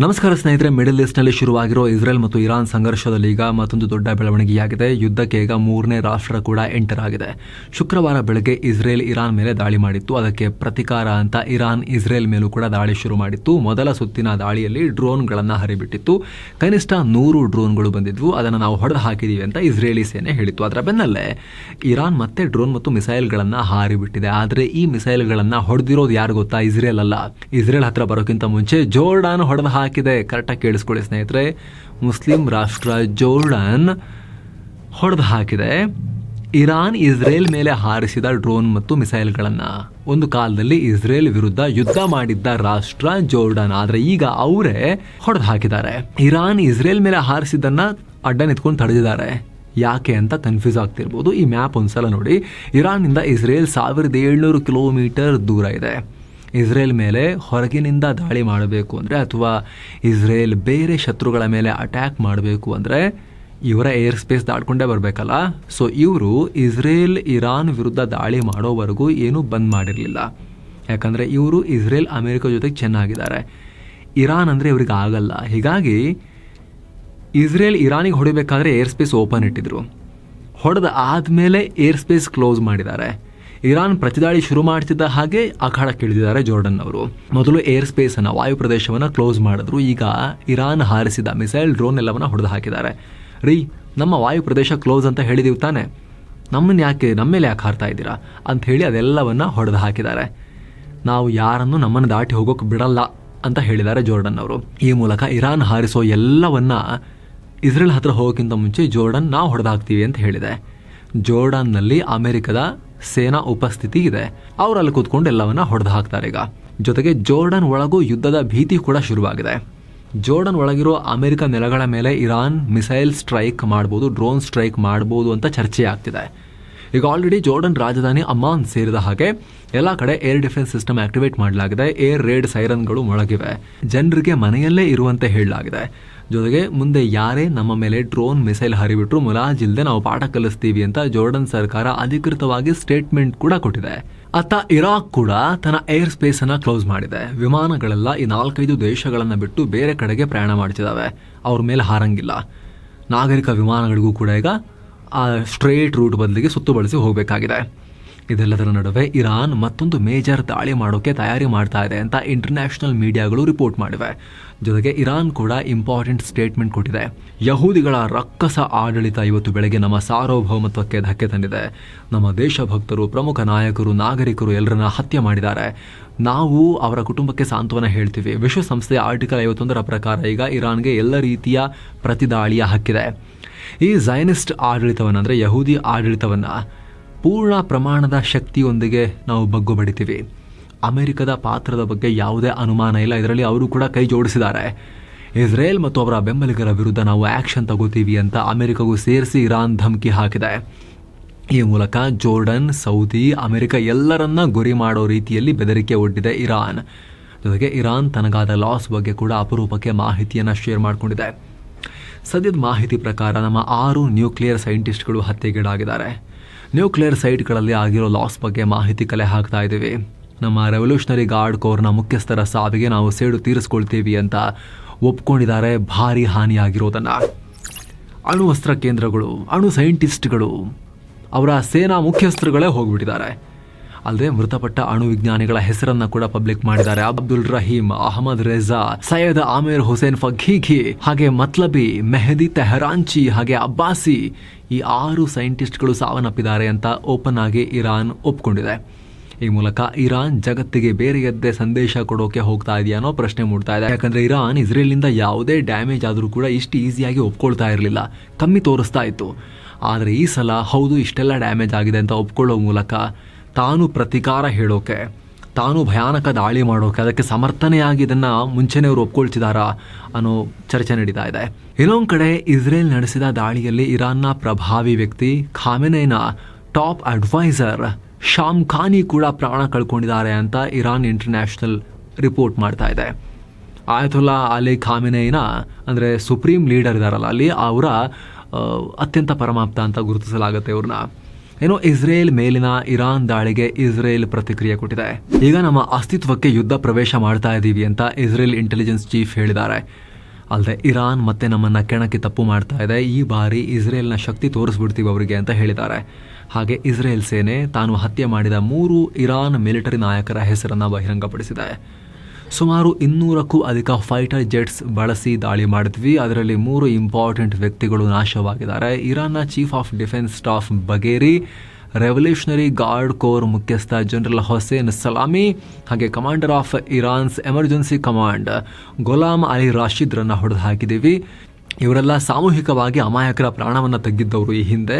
ನಮಸ್ಕಾರ ಸ್ನೇಹಿತರೆ ಮಿಡಲ್ ಈಸ್ಟ್ನಲ್ಲಿ ಶುರುವಾಗಿರೋ ಇಸ್ರೇಲ್ ಮತ್ತು ಇರಾನ್ ಸಂಘರ್ಷದಲ್ಲಿ ಈಗ ಮತ್ತೊಂದು ದೊಡ್ಡ ಬೆಳವಣಿಗೆಯಾಗಿದೆ. ಯುದ್ಧಕ್ಕೆ ಈಗ ಮೂರನೇ ರಾಷ್ಟ್ರ ಕೂಡ ಎಂಟರ್ ಆಗಿದೆ. ಶುಕ್ರವಾರ ಬೆಳಗ್ಗೆ ಇಸ್ರೇಲ್ ಇರಾನ್ ಮೇಲೆ ದಾಳಿ ಮಾಡಿತ್ತು. ಅದಕ್ಕೆ ಪ್ರತಿಕಾರ ಅಂತ ಇರಾನ್ ಇಸ್ರೇಲ್ ಮೇಲೂ ಕೂಡ ದಾಳಿ ಶುರು ಮಾಡಿತ್ತು. ಮೊದಲ ಸುತ್ತಿನ ದಾಳಿಯಲ್ಲಿ ಡ್ರೋನ್ಗಳನ್ನು ಹರಿಬಿಟ್ಟಿತ್ತು. ಕನಿಷ್ಠ ನೂರು ಡ್ರೋನ್ಗಳು ಬಂದಿದ್ವು. ಅದನ್ನು ನಾವು ಹೊಡೆದು ಹಾಕಿದ್ದೀವಿ ಅಂತ ಇಸ್ರೇಲಿ ಸೇನೆ ಹೇಳಿತ್ತು. ಅದರ ಬೆನ್ನಲ್ಲೇ ಇರಾನ್ ಮತ್ತೆ ಡ್ರೋನ್ ಮತ್ತು ಮಿಸೈಲ್ಗಳನ್ನು ಹಾರಿಬಿಟ್ಟಿದೆ. ಆದರೆ ಈ ಮಿಸೈಲ್ಗಳನ್ನು ಹೊಡೆದಿರೋದು ಯಾರು ಗೊತ್ತಾ? ಇಸ್ರೇಲ್ ಅಲ್ಲ. ಇಸ್ರೇಲ್ ಹತ್ರ ಬರೋಕ್ಕಿಂತ ಮುಂಚೆ ಜೋರ್ಡಾನ್ ಹೊಡೆದು ಹಾಕಿದೆ. ಕರೆಕ್ಟಾಗಿ ಕೇಳಿಸ್ಕೊಳ್ಳಿ ಸ್ನೇಹಿತರೆ. ಮುಸ್ಲಿಂ ರಾಷ್ಟ್ರ ಜೋರ್ಡನ್ ಹೊಡೆದು ಹಾಕಿದೆ. ಇರಾನ್, ಇಸ್ರೇಲ್ ಮೇಲೆ ಹಾರಿಸಿದ ಡ್ರೋನ್ ಮತ್ತು ಮಿಸೈಲ್ಗಳನ್ನು. ಒಂದು ಕಾಲದಲ್ಲಿ ಇಸ್ರೇಲ್ ವಿರುದ್ಧ ಯುದ್ಧ ಮಾಡಿದ್ದ ರಾಷ್ಟ್ರ ಜೋರ್ಡನ್. ಆದರೆ ಈಗ ಅವರೇ ಹೊಡೆದು ಹಾಕಿದ್ದಾರೆ. ಇರಾನ್, ಇಸ್ರೇಲ್ ಮೇಲೆ ಹಾರಿಸಿದ್ದನ್ನ ಅಡ್ಡ ನಿಂತ್ಕೊಂಡು ತಡೆದಿದ್ದಾರೆ. ಯಾಕೆ ಅಂತ ಕನ್ಫ್ಯೂಸ್ ಆಗ್ತಿರ್ಬೋದು. ಈ ಮ್ಯಾಪ್ ಒಂದ್ಸಲ ನೋಡಿ. ಇರಾನ್ನಿಂದ ಇಸ್ರೇಲ್ ಸಾವಿರದ ಏಳ್ನೂರು ಕಿಲೋಮೀಟರ್ ದೂರ ಇದೆ. ಇಸ್ರೇಲ್ ಮೇಲೆ ಹೊರಗಿನಿಂದ ದಾಳಿ ಮಾಡಬೇಕು ಅಂದರೆ ಅಥವಾ ಇಸ್ರೇಲ್ ಬೇರೆ ಶತ್ರುಗಳ ಮೇಲೆ ಅಟ್ಯಾಕ್ ಮಾಡಬೇಕು ಅಂದರೆ ಇವರ ಏರ್ ಸ್ಪೇಸ್ ದಾಟ್ಕೊಂಡೇ ಬರಬೇಕಲ್ಲ. ಸೊ ಇವರು ಇಸ್ರೇಲ್ ಇರಾನ್ ವಿರುದ್ಧ ದಾಳಿ ಮಾಡೋವರೆಗೂ ಏನೂ ಬಂದ್ ಮಾಡಿರಲಿಲ್ಲ. ಯಾಕಂದರೆ ಇವರು ಇಸ್ರೇಲ್ ಅಮೆರಿಕ ಜೊತೆಗೆ ಚೆನ್ನಾಗಿದ್ದಾರೆ. ಇರಾನ್ ಅಂದರೆ ಇವ್ರಿಗೆ ಆಗಲ್ಲ. ಹೀಗಾಗಿ ಇಸ್ರೇಲ್ ಇರಾನಿಗೆ ಹೊಡಿಬೇಕಾದ್ರೆ ಏರ್ ಸ್ಪೇಸ್ ಓಪನ್ ಇಟ್ಟಿದ್ರು. ಹೊಡೆದ ಆದಮೇಲೆ ಏರ್ ಸ್ಪೇಸ್ ಕ್ಲೋಸ್ ಮಾಡಿದ್ದಾರೆ. ಇರಾನ್ ಪ್ರತಿದಾಳಿ ಶುರು ಮಾಡ್ತಿದ್ದ ಹಾಗೆ ಅಖಾಡ ಕೇಳಿದ್ದಾರೆ ಜೋರ್ಡನ್ ಅವರು. ಮೊದಲು ಏರ್ ಸ್ಪೇಸ್ ಅನ್ನ ವಾಯು ಪ್ರದೇಶವನ್ನು ಕ್ಲೋಸ್ ಮಾಡಿದ್ರು. ಈಗ ಇರಾನ್ ಹಾರಿಸಿದ ಮಿಸೈಲ್ ಡ್ರೋನ್ ಎಲ್ಲವನ್ನ ಹೊಡೆದು ಹಾಕಿದ್ದಾರೆ. ರೀ, ನಮ್ಮ ವಾಯು ಪ್ರದೇಶ ಕ್ಲೋಸ್ ಅಂತ ಹೇಳಿದೀವಿ ತಾನೆ. ನಮ್ಮನ್ನ ಯಾಕೆ, ನಮ್ಮ ಮೇಲೆ ಯಾಕೆ ಹಾರ್ತಾ ಇದ್ದೀರಾ? ಅಂತ ಹೇಳಿ ಅದೆಲ್ಲವನ್ನ ಹೊಡೆದು ಹಾಕಿದ್ದಾರೆ. ನಾವು ಯಾರನ್ನು ನಮ್ಮನ್ನು ದಾಟಿ ಹೋಗೋಕೆ ಬಿಡಲ್ಲ ಅಂತ ಹೇಳಿದ್ದಾರೆ ಜೋರ್ಡನ್ ಅವರು. ಈ ಮೂಲಕ ಇರಾನ್ ಹಾರಿಸೋ ಎಲ್ಲವನ್ನ ಇಸ್ರೇಲ್ ಹತ್ರ ಹೋಗೋಕ್ಕಿಂತ ಮುಂಚೆ ಜೋರ್ಡನ್ ನಾವು ಹೊಡೆದಾಕ್ತೀವಿ ಅಂತ ಹೇಳಿದೆ. ಜೋರ್ಡನ್ನಲ್ಲಿ ಅಮೆರಿಕದ ಸೇನಾ ಉಪಸ್ಥಿತಿ ಇದೆ. ಅವರಲ್ಲಿ ಕೂತ್ಕೊಂಡು ಎಲ್ಲವನ್ನ ಹೊಡೆದು ಹಾಕ್ತಾರೆ ಈಗ. ಜೊತೆಗೆ ಜೋರ್ಡನ್ ಒಳಗೂ ಯುದ್ಧದ ಭೀತಿ ಕೂಡ ಶುರುವಾಗಿದೆ. ಜೋರ್ಡನ್ ಒಳಗಿರೋ ಅಮೆರಿಕ ನೆಲಗಳ ಮೇಲೆ ಇರಾನ್ ಮಿಸೈಲ್ ಸ್ಟ್ರೈಕ್ ಮಾಡ್ಬೋದು, ಡ್ರೋನ್ ಸ್ಟ್ರೈಕ್ ಮಾಡ್ಬೋದು ಅಂತ ಚರ್ಚೆ ಆಗ್ತಿದೆ ಈಗ ಆಲ್ರೆಡಿ ಜೋರ್ಡನ್ ರಾಜಧಾನಿ ಅಮ್ಮಾನ್ ಸೇರಿದ ಹಾಗೆ ಎಲ್ಲ ಕಡೆ ಏರ್ ಡಿಫೆನ್ಸ್ ಸಿಸ್ಟಮ್ ಆಕ್ಟಿವೇಟ್ ಮಾಡಲಾಗಿದೆ. ಏರ್ ರೇಡ್ ಸೈರನ್ಗಳು ಮೊಳಗಿವೆ. ಜನರಿಗೆ ಮನೆಯಲ್ಲೇ ಇರುವಂತೆ ಹೇಳಲಾಗಿದೆ. ಜೊತೆಗೆ ಮುಂದೆ ಯಾರೇ ನಮ್ಮ ಮೇಲೆ ಡ್ರೋನ್ ಮಿಸೈಲ್ ಹರಿಬಿಟ್ರು ಮುಲಾಜಿಲ್ಲದೆ ನಾವು ಪಾಠ ಕಲಿಸ್ತೀವಿ ಅಂತ ಜೋರ್ಡನ್ ಸರ್ಕಾರ ಅಧಿಕೃತವಾಗಿ ಸ್ಟೇಟ್ಮೆಂಟ್ ಕೂಡ ಕೊಟ್ಟಿದೆ. ಅತ್ತ ಇರಾಕ್ ಕೂಡ ತನ್ನ ಏರ್ ಸ್ಪೇಸ್ ಅನ್ನ ಕ್ಲೋಸ್ ಮಾಡಿದೆ. ವಿಮಾನಗಳೆಲ್ಲ ಈ ನಾಲ್ಕೈದು ದೇಶಗಳನ್ನು ಬಿಟ್ಟು ಬೇರೆ ಕಡೆಗೆ ಪ್ರಯಾಣ ಮಾಡ್ತಿದ್ದಾವೆ. ಅವ್ರ ಮೇಲೆ ಹಾರಂಗಿಲ್ಲ. ನಾಗರಿಕ ವಿಮಾನಗಳಿಗೂ ಕೂಡ ಈಗ ಆ ಸ್ಟ್ರೇಟ್ ರೂಟ್ ಬದಲಿಗೆ ಸುತ್ತು ಬಳಸಿ ಹೋಗಬೇಕಾಗಿದೆ. ಇದೆಲ್ಲದರ ನಡುವೆ ಇರಾನ್ ಮತ್ತೊಂದು ಮೇಜರ್ ದಾಳಿ ಮಾಡೋಕ್ಕೆ ತಯಾರಿ ಮಾಡ್ತಾ ಇದೆ ಅಂತ ಇಂಟರ್ನ್ಯಾಷನಲ್ ಮೀಡಿಯಾಗಳು ರಿಪೋರ್ಟ್ ಮಾಡಿವೆ. ಜೊತೆಗೆ ಇರಾನ್ ಕೂಡ ಇಂಪಾರ್ಟೆಂಟ್ ಸ್ಟೇಟ್ಮೆಂಟ್ ಕೊಟ್ಟಿದೆ. ಯಹೂದಿಗಳ ರಕ್ಕಸ ಆಡಳಿತ ಇವತ್ತು ಬೆಳಗ್ಗೆ ನಮ್ಮ ಸಾರ್ವಭೌಮತ್ವಕ್ಕೆ ಧಕ್ಕೆ ತಂದಿದೆ. ನಮ್ಮ ದೇಶಭಕ್ತರು, ಪ್ರಮುಖ ನಾಯಕರು, ನಾಗರಿಕರು ಎಲ್ಲರನ್ನ ಹತ್ಯೆ ಮಾಡಿದ್ದಾರೆ. ನಾವು ಅವರ ಕುಟುಂಬಕ್ಕೆ ಸಾಂತ್ವನ ಹೇಳ್ತೀವಿ. ವಿಶ್ವಸಂಸ್ಥೆಯ ಆರ್ಟಿಕಲ್ ಐವತ್ತೊಂದರ ಪ್ರಕಾರ ಈಗ ಇರಾನ್ಗೆ ಎಲ್ಲ ರೀತಿಯ ಪ್ರತಿದಾಳಿಯ ಹಕ್ಕಿದೆ. ಈ ಝೈನಿಸ್ಟ್ ಆಡಳಿತವನ್ನು, ಅಂದರೆ ಯಹೂದಿ ಆಡಳಿತವನ್ನು ಪೂರ್ಣ ಪ್ರಮಾಣದ ಶಕ್ತಿಯೊಂದಿಗೆ ನಾವು ಬಗ್ಗು ಬಡಿತೀವಿ ಅಮೆರಿಕದ ಪಾತ್ರದ ಬಗ್ಗೆ ಯಾವುದೇ ಅನುಮಾನ ಇಲ್ಲ. ಇದರಲ್ಲಿ ಅವರು ಕೂಡ ಕೈ ಜೋಡಿಸಿದ್ದಾರೆ. ಇಸ್ರೇಲ್ ಮತ್ತು ಅವರ ಬೆಂಬಲಿಗರ ವಿರುದ್ಧ ನಾವು ಆ್ಯಕ್ಷನ್ ತಗೋತೀವಿ ಅಂತ ಅಮೆರಿಕಗೂ ಸೇರಿಸಿ ಇರಾನ್ ಧಮಕಿ ಹಾಕಿದೆ. ಈ ಮೂಲಕ ಜೋರ್ಡನ್, ಸೌದಿ, ಅಮೆರಿಕ ಎಲ್ಲರನ್ನ ಗುರಿ ಮಾಡೋ ರೀತಿಯಲ್ಲಿ ಬೆದರಿಕೆ ಒಡ್ಡಿದೆ ಇರಾನ್. ಜೊತೆಗೆ ಇರಾನ್ ತನಗಾದ ಲಾಸ್ ಬಗ್ಗೆ ಕೂಡ ಅಪರೂಪಕ್ಕೆ ಮಾಹಿತಿಯನ್ನು ಶೇರ್ ಮಾಡಿಕೊಂಡಿದೆ. ಸದ್ಯದ ಮಾಹಿತಿ ಪ್ರಕಾರ ನಮ್ಮ ಆರು ನ್ಯೂಕ್ಲಿಯರ್ ಸೈಂಟಿಸ್ಟ್ಗಳು ಹತ್ಯೆಗೀಡಾಗಿದ್ದಾರೆ. ನ್ಯೂಕ್ಲಿಯರ್ ಸೈಟ್ಗಳಲ್ಲಿ ಆಗಿರೋ ಲಾಸ್ ಬಗ್ಗೆ ಮಾಹಿತಿ ಕಲೆ ಹಾಕ್ತಾ ಇದ್ದೀವಿ. ನಮ್ಮ ರೆವಲ್ಯೂಷನರಿ ಗಾರ್ಡ್ ಕೋರ್ನ ಮುಖ್ಯಸ್ಥರ ಸಾವಿಗೆ ನಾವು ಸೇಡು ತೀರಿಸ್ಕೊಳ್ತೀವಿ ಅಂತ ಒಪ್ಕೊಂಡಿದ್ದಾರೆ ಭಾರಿ ಹಾನಿಯಾಗಿರೋದನ್ನು. ಅಣುವಸ್ತ್ರ ಕೇಂದ್ರಗಳು, ಅಣು ಸೈಂಟಿಸ್ಟ್ಗಳು ಅವರ ಸೇನಾ ಮುಖ್ಯಸ್ಥರುಗಳೇ ಹೋಗ್ಬಿಟ್ಟಿದ್ದಾರೆ. ಅಲ್ಲದೆ ಮೃತಪಟ್ಟ ಅಣು ವಿಜ್ಞಾನಿಗಳ ಹೆಸರನ್ನ ಕೂಡ ಪಬ್ಲಿಕ್ ಮಾಡಿದ್ದಾರೆ. ಅಬ್ದುಲ್ ರಹೀಂ, ಅಹಮದ್ ರೆಜಾ, ಸೈಯದ್ ಆಮಿರ್ ಹುಸೇನ್ ಫಘೀಘಿ, ಹಾಗೆ ಮತ್ಲಬಿ, ಮೆಹದಿ ತೆಹರಾಂಚಿ, ಹಾಗೆ ಅಬ್ಬಾಸಿ ಈ ಆರು ಸೈಂಟಿಸ್ಟ್ಗಳು ಸಾವನ್ನಪ್ಪಿದ್ದಾರೆ ಅಂತ ಓಪನ್ ಆಗಿ ಇರಾನ್ ಒಪ್ಕೊಂಡಿದೆ. ಈ ಮೂಲಕ ಇರಾನ್ ಜಗತ್ತಿಗೆ ಬೇರೆಯದ್ದೇ ಸಂದೇಶ ಕೊಡೋಕೆ ಹೋಗ್ತಾ ಇದೆಯಾ ಅನ್ನೋ ಪ್ರಶ್ನೆ ಮೂಡ್ತಾ ಇದೆ. ಯಾಕಂದ್ರೆ ಇರಾನ್ ಇಸ್ರೇಲ್ನಿಂದ ಯಾವುದೇ ಡ್ಯಾಮೇಜ್ ಆದರೂ ಕೂಡ ಇಷ್ಟು ಈಸಿಯಾಗಿ ಒಪ್ಕೊಳ್ತಾ ಇರಲಿಲ್ಲ. ಕಮ್ಮಿ ತೋರಿಸ್ತಾ ಇತ್ತು. ಆದರೆ ಈ ಸಲ ಹೌದು, ಇಷ್ಟೆಲ್ಲ ಡ್ಯಾಮೇಜ್ ಆಗಿದೆ ಅಂತ ಒಪ್ಕೊಳ್ಳೋ ಮೂಲಕ ತಾನು ಪ್ರತಿಕಾರ ಹೇಳೋಕೆ, ತಾನು ಭಯಾನಕ ದಾಳಿ ಮಾಡೋಕೆ, ಅದಕ್ಕೆ ಸಮರ್ಥನೆಯಾಗಿ ಇದನ್ನು ಮುಂಚೆನೇ ಅವರು ಒಪ್ಕೊಳ್ತಿದಾರ ಅನ್ನೋ ಚರ್ಚೆ ನಡೀತಾ ಇದೆ. ಇನ್ನೊಂದು ಕಡೆ ಇಸ್ರೇಲ್ ನಡೆಸಿದ ದಾಳಿಯಲ್ಲಿ ಇರಾನ್ನ ಪ್ರಭಾವಿ ವ್ಯಕ್ತಿ ಖಾಮೆನೈನ ಟಾಪ್ ಅಡ್ವೈಸರ್ ಶಾಮ್ ಖಾನಿ ಕೂಡ ಪ್ರಾಣ ಕಳ್ಕೊಂಡಿದ್ದಾರೆ ಅಂತ ಇರಾನ್ ಇಂಟರ್ನ್ಯಾಷನಲ್ ರಿಪೋರ್ಟ್ ಮಾಡ್ತಾ ಇದೆ. ಆಯತುಲ್ಲಾ ಅಲಿ ಖಾಮಿನೈನ ಅಂದರೆ ಸುಪ್ರೀಂ ಲೀಡರ್ ಇದ್ದಾರಲ್ಲ ಅಲ್ಲಿ, ಅವರ ಅತ್ಯಂತ ಪರಮಾಪ್ತ ಅಂತ ಗುರುತಿಸಲಾಗುತ್ತೆ ಇವ್ರನ್ನ. ಏನು ಇಸ್ರೇಲ್ ಮೇಲಿನ ಇರಾನ್ ದಾಳಿಗೆ ಇಸ್ರೇಲ್ ಪ್ರತಿಕ್ರಿಯೆ ಕೊಟ್ಟಿದೆ. ಈಗ ನಮ್ಮ ಅಸ್ತಿತ್ವಕ್ಕೆ ಯುದ್ಧ ಪ್ರವೇಶ ಮಾಡ್ತಾ ಇದ್ದೀವಿ ಅಂತ ಇಸ್ರೇಲ್ ಇಂಟೆಲಿಜೆನ್ಸ್ ಚೀಫ್ ಹೇಳಿದ್ದಾರೆ. ಅಲ್ಲದೆ ಇರಾನ್ ಮತ್ತೆ ನಮ್ಮನ್ನ ಕೆಣಕ್ಕೆ ತಪ್ಪು ಮಾಡ್ತಾ ಇದೆ. ಈ ಬಾರಿ ಇಸ್ರೇಲ್ನ ಶಕ್ತಿ ತೋರಿಸ್ಬಿಡ್ತೀವಿ ಅವರಿಗೆ ಅಂತ ಹೇಳಿದ್ದಾರೆ. ಹಾಗೆ ಇಸ್ರೇಲ್ ಸೇನೆ ತಾನು ಹತ್ಯೆ ಮಾಡಿದ ಮೂರು ಇರಾನ್ ಮಿಲಿಟರಿ ನಾಯಕರ ಹೆಸರನ್ನು ಬಹಿರಂಗಪಡಿಸಿದೆ. ಸುಮಾರು ಇನ್ನೂರಕ್ಕೂ ಅಧಿಕ ಫೈಟರ್ ಜೆಟ್ಸ್ ಬಳಸಿ ದಾಳಿ ಮಾಡಿದ್ವಿ. ಅದರಲ್ಲಿ ಮೂರು ಇಂಪಾರ್ಟೆಂಟ್ ವ್ಯಕ್ತಿಗಳು ನಾಶವಾಗಿದ್ದಾರೆ. ಇರಾನ್ನ chief of defence staff Bagheri revolutionary guard corps ಮುಖ್ಯಸ್ಥ ಜನರಲ್ ಹೊಸೇನ್ ಸಲಾಮಿ ಹಾಗೆ commander of Iran's emergency command Gholam Ali ರಾಶಿದ್ರನ್ನು ಹೊಡೆದು ಹಾಕಿದ್ದೀವಿ. ಇವರೆಲ್ಲ ಸಾಮೂಹಿಕವಾಗಿ ಅಮಾಯಕರ ಪ್ರಾಣವನ್ನು ತೆಗೆದಿದ್ದವರು ಈ ಹಿಂದೆ.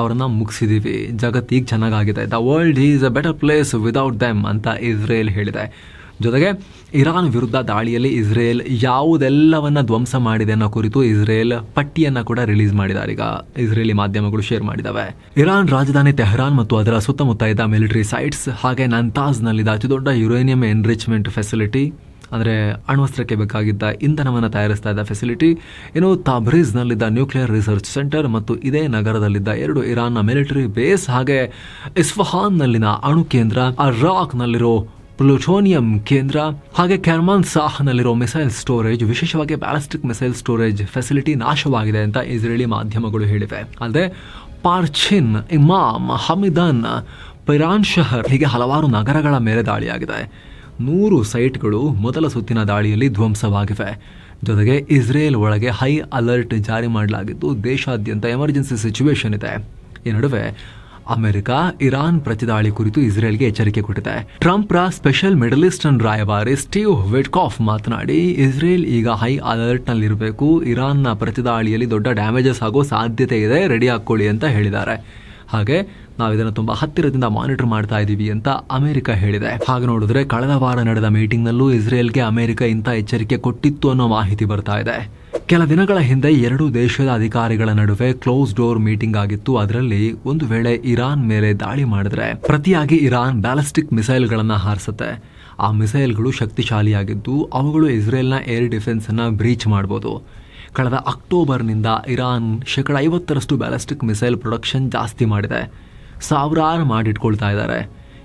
ಅವರನ್ನು ಮುಗಿಸಿದ್ದೀವಿ. ಜಗತ್ತೀಗ ಚೆನ್ನಾಗಾಗಿದೆ. The world is a better place without them ಅಂತ ಇಸ್ರೇಲ್ ಹೇಳಿದೆ. ಜೊತೆಗೆ ಇರಾನ್ ವಿರುದ್ಧ ದಾಳಿಯಲ್ಲಿ ಇಸ್ರೇಲ್ ಯಾವುದೆಲ್ಲವನ್ನು ಧ್ವಂಸ ಮಾಡಿದೆ ಅನ್ನೋ ಕುರಿತು ಇಸ್ರೇಲ್ ಪಟ್ಟಿಯನ್ನು ಕೂಡ ರಿಲೀಸ್ ಮಾಡಿದ್ದಾರೆ. ಈಗ ಇಸ್ರೇಲಿ ಮಾಧ್ಯಮಗಳು ಶೇರ್ ಮಾಡಿದ್ದಾವೆ ಇರಾನ್ ರಾಜಧಾನಿ ತೆಹರಾನ್ ಮತ್ತು ಅದರ ಸುತ್ತಮುತ್ತ ಇದ್ದ ಮಿಲಿಟರಿ ಸೈಟ್ಸ್ ಹಾಗೆ ನಂತಾಜ್ನಲ್ಲಿದ್ದ ಅತಿದೊಡ್ಡ ಯುರೇನಿಯಂ ಎನ್ರಿಚ್ಮೆಂಟ್ ಫೆಸಿಲಿಟಿ, ಅಂದರೆ ಅಣ್ವಸ್ತ್ರಕ್ಕೆ ಬೇಕಾಗಿದ್ದ ಇಂಧನವನ್ನು ತಯಾರಿಸ್ತಾ ಇದ್ದ ಫೆಸಿಲಿಟಿ, ಇನ್ನು ತಾಬ್ರೀಜ್ನಲ್ಲಿದ್ದ ನ್ಯೂಕ್ಲಿಯರ್ ರಿಸರ್ಚ್ ಸೆಂಟರ್ ಮತ್ತು ಇದೇ ನಗರದಲ್ಲಿದ್ದ ಎರಡು ಇರಾನ್ನ ಮಿಲಿಟರಿ ಬೇಸ್ ಹಾಗೆ ಇಸ್ಫಹಾನ್ನಲ್ಲಿನ ಅಣು ಕೇಂದ್ರ ಅರಾಕ್ನಲ್ಲಿರೋ ಪ್ಲುಟೋನಿಯಂ ಕೇಂದ್ರ ಹಾಗೆ ಕ್ಯಾರ್ಮಾನ್ ಸಾಹ್ನಲ್ಲಿರೋ ಮಿಸೈಲ್ ಸ್ಟೋರೇಜ್, ವಿಶೇಷವಾಗಿ ಬ್ಯಾಲಿಸ್ಟಿಕ್ ಮಿಸೈಲ್ ಸ್ಟೋರೇಜ್ ಫೆಸಿಲಿಟಿ ನಾಶವಾಗಿದೆ ಅಂತ ಇಸ್ರೇಲಿ ಮಾಧ್ಯಮಗಳು ಹೇಳಿವೆ. ಅಲ್ಲದೆ ಪಾರ್ಚಿನ್ ಇಮಾಮ್ ಹಮಿದನ್ ಪಿರಾನ್ ಶಹರ್ ಹೀಗೆ ಹಲವಾರು ನಗರಗಳ ಮೇಲೆ ದಾಳಿಯಾಗಿದೆ. ನೂರು ಸೈಟ್ಗಳು ಮೊದಲ ಸುತ್ತಿನ ದಾಳಿಯಲ್ಲಿ ಧ್ವಂಸವಾಗಿವೆ. ಜೊತೆಗೆ ಇಸ್ರೇಲ್ ಒಳಗೆ ಹೈ ಅಲರ್ಟ್ ಜಾರಿ ಮಾಡಲಾಗಿದ್ದು ದೇಶಾದ್ಯಂತ ಎಮರ್ಜೆನ್ಸಿ ಸಿಚುವೇಶನ್ ಇದೆ. ಈ ನಡುವೆ ಅಮೆರಿಕ, ಇರಾನ್ ಪ್ರತಿದಾಳಿ ಕುರಿತು ಇಸ್ರೇಲ್ಗೆ ಎಚ್ಚರಿಕೆ ಕೊಟ್ಟಿದೆ. ಟ್ರಂಪ್ರ ಸ್ಪೆಷಲ್ ಮಿಡಲಿಸ್ಟ್ ಅನ್ ರಾಯಭಾರಿ ಸ್ಟೀವ್ ವಿಟ್ಕಾಫ್ ಮಾತನಾಡಿ, ಇಸ್ರೇಲ್ ಈಗ ಹೈ ಅಲರ್ಟ್ ಅಲರ್ಟ್ನಲ್ಲಿರಬೇಕು. ಇರಾನ್ನ ಪ್ರತಿದಾಳಿಯಲ್ಲಿ ದೊಡ್ಡ ಡ್ಯಾಮೇಜಸ್ ಆಗೋ ಸಾಧ್ಯತೆ ಇದೆ. ರೆಡಿ ಹಾಕೊಳ್ಳಿ ಅಂತ ಹೇಳಿದ್ದಾರೆ. ಹಾಗೆ ನಾವು ಇದನ್ನು ತುಂಬಾ ಹತ್ತಿರದಿಂದ ಮಾನಿಟರ್ ಮಾಡ್ತಾ ಇದ್ದೀವಿ ಅಂತ ಅಮೆರಿಕ ಹೇಳಿದೆ. ಹಾಗೆ ನೋಡಿದ್ರೆ, ಕಳೆದ ವಾರ ನಡೆದ ಮೀಟಿಂಗ್ನಲ್ಲೂ ಇಸ್ರೇಲ್ಗೆ ಅಮೆರಿಕ ಇಂಥ ಎಚ್ಚರಿಕೆ ಕೊಟ್ಟಿತ್ತು ಅನ್ನೋ ಮಾಹಿತಿ ಬರ್ತಾ ಇದೆ. ಕೆಲ ದಿನಗಳ ಹಿಂದೆ ಎರಡು ದೇಶದ ಅಧಿಕಾರಿಗಳ ನಡುವೆ ಕ್ಲೋಸ್ ಡೋರ್ ಮೀಟಿಂಗ್ ಆಗಿತ್ತು. ಅದರಲ್ಲಿ ಒಂದು ವೇಳೆ ಇರಾನ್ ಮೇಲೆ ದಾಳಿ ಮಾಡಿದ್ರೆ ಪ್ರತಿಯಾಗಿ ಇರಾನ್ ಬ್ಯಾಲಿಸ್ಟಿಕ್ ಮಿಸೈಲ್ಗಳನ್ನ ಹಾರಿಸುತ್ತೆ. ಆ ಮಿಸೈಲ್ಗಳು ಶಕ್ತಿಶಾಲಿಯಾಗಿದ್ದು ಅವುಗಳು ಇಸ್ರೇಲ್ನ ಏರ್ ಡಿಫೆನ್ಸ್ ಅನ್ನ ಬ್ರೀಚ್ ಮಾಡಬಹುದು ಕಳೆದ ಅಕ್ಟೋಬರ್ನಿಂದ ಇರಾನ್ ಶೇಕಡ ಐವತ್ತರಷ್ಟು ಬ್ಯಾಲಿಸ್ಟಿಕ್ ಮಿಸೈಲ್ ಪ್ರೊಡಕ್ಷನ್ ಜಾಸ್ತಿ ಮಾಡಿದೆ. ಸಾವಿರಾರು ಮಾಡಿಟ್ಕೊಳ್ತಾ ಇದ್ದಾರೆ.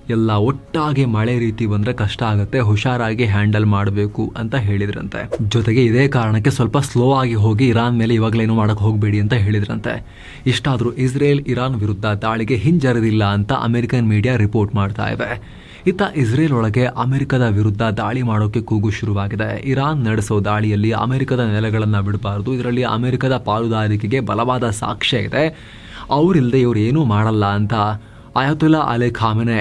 ಎಲ್ಲ ಒಟ್ಟಾಗಿ ಮಳೆ ರೀತಿ ಬಂದರೆ ಕಷ್ಟ ಆಗುತ್ತೆ, ಹುಷಾರಾಗಿ ಹ್ಯಾಂಡಲ್ ಮಾಡಬೇಕು ಅಂತ ಹೇಳಿದ್ರಂತೆ. ಜೊತೆಗೆ ಇದೇ ಕಾರಣಕ್ಕೆ ಸ್ವಲ್ಪ ಸ್ಲೋ ಆಗಿ ಹೋಗಿ ಇರಾನ್ ಮೇಲೆ ಇವಾಗಲೇನು ಮಾಡೋಕೆ ಹೋಗಬೇಡಿ ಅಂತ ಹೇಳಿದ್ರಂತೆ. ಇಷ್ಟಾದರೂ ಇಸ್ರೇಲ್ ಇರಾನ್ ವಿರುದ್ಧ ದಾಳಿಗೆ ಹಿಂಜರಿದಿಲ್ಲ ಅಂತ ಅಮೆರಿಕನ್ ಮೀಡಿಯಾ ರಿಪೋರ್ಟ್ ಮಾಡ್ತಾ ಇವೆ ಇತ್ತ ಇಸ್ರೇಲ್ ಒಳಗೆ ಅಮೆರಿಕದ ವಿರುದ್ಧ ದಾಳಿ ಮಾಡೋಕೆ ಕೂಗು ಶುರುವಾಗಿದೆ. ಇರಾನ್ ನಡೆಸೋ ದಾಳಿಯಲ್ಲಿ ಅಮೆರಿಕದ ನೆಲೆಗಳನ್ನು ಬಿಡಬಾರದು. ಇದರಲ್ಲಿ ಅಮೆರಿಕದ ಪಾಲುದಾರಿಕೆಗೆ ಬಲವಾದ ಸಾಕ್ಷ್ಯ ಇದೆ. ಅವರಿಲ್ಲದೆ ಇವರು ಏನೂ ಮಾಡಲ್ಲ ಅಂತ ಅಯತುಲ್ಲಾ ಅಲೆ ಖಾಮೆನೆ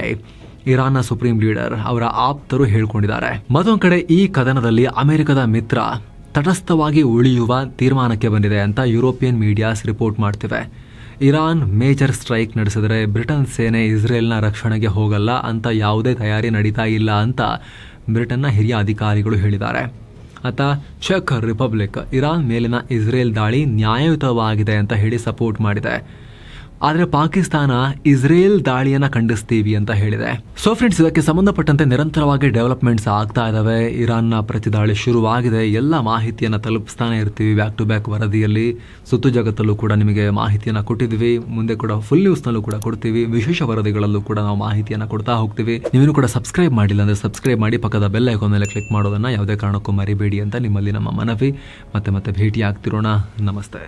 ಇರಾನ್ನ ಸುಪ್ರೀಂ ಲೀಡರ್ ಅವರ ಆಪ್ತರು ಹೇಳ್ಕೊಂಡಿದ್ದಾರೆ. ಮತ್ತೊಂದು ಕಡೆ ಈ ಕದನದಲ್ಲಿ ಅಮೆರಿಕದ ಮಿತ್ರ ತಟಸ್ಥವಾಗಿ ಉಳಿಯುವ ತೀರ್ಮಾನಕ್ಕೆ ಬಂದಿದೆ ಅಂತ ಯುರೋಪಿಯನ್ ಮೀಡಿಯಾಸ್ ರಿಪೋರ್ಟ್ ಮಾಡ್ತಿವೆ. ಇರಾನ್ ಮೇಜರ್ ಸ್ಟ್ರೈಕ್ ನಡೆಸಿದರೆ ಬ್ರಿಟನ್ ಸೇನೆ ಇಸ್ರೇಲ್ನ ರಕ್ಷಣೆಗೆ ಹೋಗಲ್ಲ ಅಂತ ಯಾವುದೇ ತಯಾರಿ ನಡೀತಾ ಇಲ್ಲ ಅಂತ ಬ್ರಿಟನ್ನ ಹಿರಿಯ ಅಧಿಕಾರಿಗಳು ಹೇಳಿದ್ದಾರೆ. ಆತ ಚೆಕ್ ರಿಪಬ್ಲಿಕ್ ಇರಾನ್ ಮೇಲಿನ ಇಸ್ರೇಲ್ ದಾಳಿ ನ್ಯಾಯಯುತವಾಗಿದೆ ಅಂತ ಹೇಳಿ ಸಪೋರ್ಟ್ ಮಾಡಿದೆ. ಆದರೆ ಪಾಕಿಸ್ತಾನ ಇಸ್ರೇಲ್ ದಾಳಿಯನ್ನ ಖಂಡಿಸ್ತೀವಿ ಅಂತ ಹೇಳಿದೆ. ಸೊ ಫ್ರೆಂಡ್ಸ್ ಇದಕ್ಕೆ ಸಂಬಂಧಪಟ್ಟಂತೆ ನಿರಂತರವಾಗಿ ಡೆವಲಪ್ಮೆಂಟ್ಸ್ ಆಗ್ತಾ ಇದಾವೆ. ಇರಾನ್ನ ಪ್ರತಿದಾಳಿ ಶುರುವಾಗಿದೆ. ಎಲ್ಲ ಮಾಹಿತಿಯನ್ನು ತಲುಪಿಸ್ತಾನೆ ಇರ್ತೀವಿ. ಬ್ಯಾಕ್ ಟು ಬ್ಯಾಕ್ ವರದಿಯಲ್ಲಿ ಸುತ್ತು ಜಗತ್ತಲ್ಲೂ ಕೂಡ ನಿಮಗೆ ಮಾಹಿತಿಯನ್ನು ಕೊಟ್ಟಿದ್ವಿ ಮುಂದೆ ಕೂಡ ಫುಲ್ ನ್ಯೂಸ್ನಲ್ಲೂ ಕೂಡ ಕೊಡ್ತೀವಿ. ವಿಶೇಷ ವರದಿಗಳಲ್ಲೂ ಕೂಡ ನಾವು ಮಾಹಿತಿಯನ್ನು ಕೊಡ್ತಾ ಹೋಗ್ತೀವಿ. ನೀವೇನು ಕೂಡ ಸಬ್ಸ್ಕ್ರೈಬ್ ಮಾಡಿಲ್ಲ ಅಂದರೆ ಸಬ್ಸ್ಕ್ರೈಬ್ ಮಾಡಿ ಪಕ್ಕದ ಬೆಲ್ ಐಕಾನ್ ಮೇಲೆ ಕ್ಲಿಕ್ ಮಾಡೋದನ್ನು ಯಾವುದೇ ಕಾರಣಕ್ಕೂ ಮರಿಬೇಡಿ ಅಂತ ನಿಮ್ಮಲ್ಲಿ ನಮ್ಮ ಮನವಿ. ಮತ್ತೆ ಮತ್ತೆ ಭೇಟಿ ಆಗ್ತಿರೋಣ ನಮಸ್ತೆ.